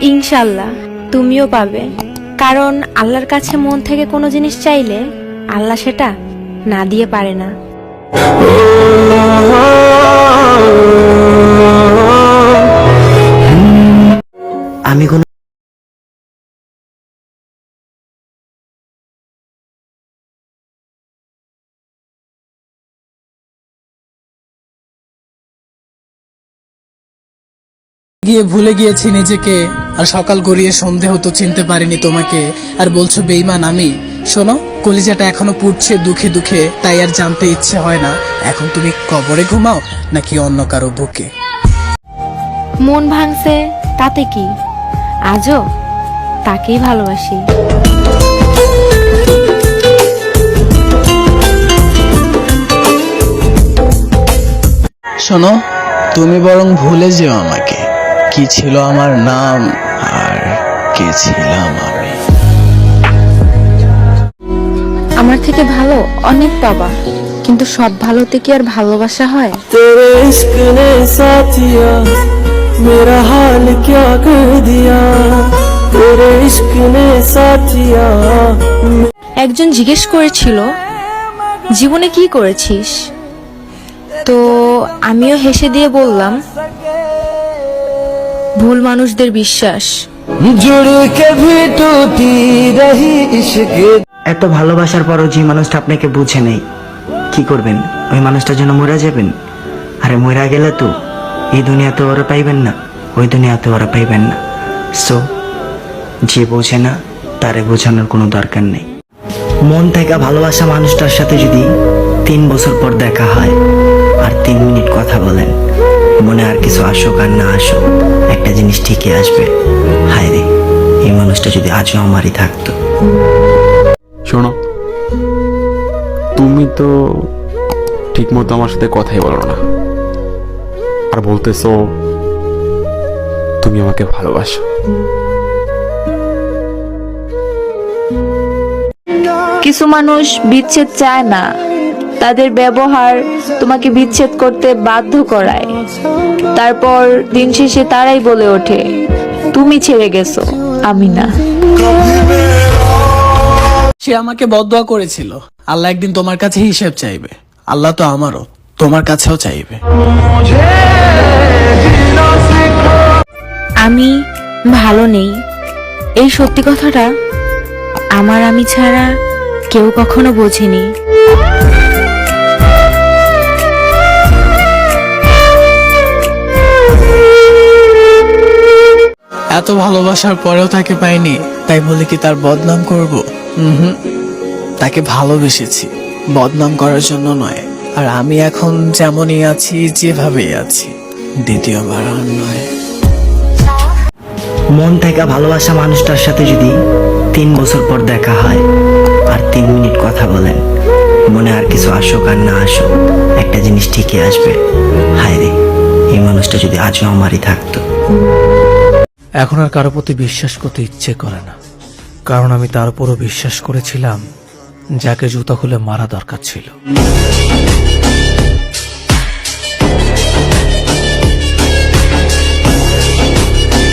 ইনশাল্লাহ, তুমিও পাবে। কারণ আল্লাহর কাছে মন থেকে কোনো জিনিস চাইলে আল্লাহ সেটা না দিয়ে পারে না। আমি কোনো গিয়ে ভুলে গিয়েছি নিজেকে। আর সকাল গড়িয়ে সন্ধে হতো চিনতে পারিনি তোমাকে। আর বলছো বেইমান আমি। শোনো কলিজাটা এখনও পুড়ছে দুঃখে দুঃখে তাই আর জানতে ইচ্ছে হয় না। এখন তুমি কবরে ঘুমাও নাকি অন্য কারও বুকে? মন ভাঙছে তাতে কি? আজও তাকেই ভালোবাসি। শোনো তুমি বরং ভুলে যেও আমাকে। কি ছিল আমার নাম? আর কে ছিলাম আমি? আমার থেকে ভালো অনেক বাবা কিন্তু সব ভালোতে কি আর ভালোবাসা হয়? একজন জিজ্ঞেস করেছিল জীবনে কি করেছিস? তো আমিও হেসে দিয়ে বললাম ভুল মানুষদের বিশ্বাস। এত ভালোবাসার পরও যে মানুষটা আপনাকে বুঝে নেই কি করবেন? ওই মানুষটার জন্য মরা যাবেন? আরে মরা গেলে তো এই দুনিয়াতে ওরা পাইবেন না ওই দুনিয়াতে ওরা পাইবেন না। সো যে বোঝে না তারে বোঝানোর কোনো দরকার নেই। মন থেকে ভালোবাসা মানুষটার সাথে যদি তিন বছর পর দেখা হয় আর তিন মিনিট কথা বলেন মনে আর কিছু আসুক আর না আসুক। একটা জিনিস ঠিকই আসবে। হায় রে এই মানুষটা যদি আজও আমারই থাকতো। শোনো তুমি তো ঠিক মতো আমার সাথে কথাই বলো না। আর বলতেছো তুমি আমাকে ভালোবাসো। কিছু মানুষ বিচ্ছেদ চায় না। তাদের ব্যবহার তোমাকে বিচ্ছেদ করতে বাধ্য করায়। তারপর দিন শেষে তারাই বলে ওঠে তুমি ছেড়ে গেছো আমি না সে আমাকে বদয়া করেছিল। আল্লাহ একদিন তোমার কাছে হিসেব চাইবে। আল্লাহ তো আমারও তোমার কাছেও চাইবে। আমি ভালো নেই। এই সত্যি কথাটা আমার আমি ছাড়া কেউ কখনো বোঝেনি। এত ভালোবাসার পরেও তাকে পাইনি, তাই বলে কি তার বদনাম করব? হুম তাকে ভালোবেসেছি, বদনাম করার জন্য নয়। আর আমি এখন যেমনই আছি, যেভাবেই আছি, দ্বিতীয়বার আর নয়। মন থেকে ভালোবাসা মানুষটার সাথে যদি তিন বছর পর দেখা হয়, আর তিন মিনিট কথা বলেন, মনে আর কিছু আসুক আর না আসুক, একটা জিনিস ঠিকই আসবে। হায় রে এই মানুষটা যদি আজও আমারই থাকতো। এখন আর কারও প্রতি বিশ্বাস করতে ইচ্ছে করে না। কারণ আমি তার উপরও বিশ্বাস করেছিলাম, যাকে জুতা খুলে মারা দরকার ছিল।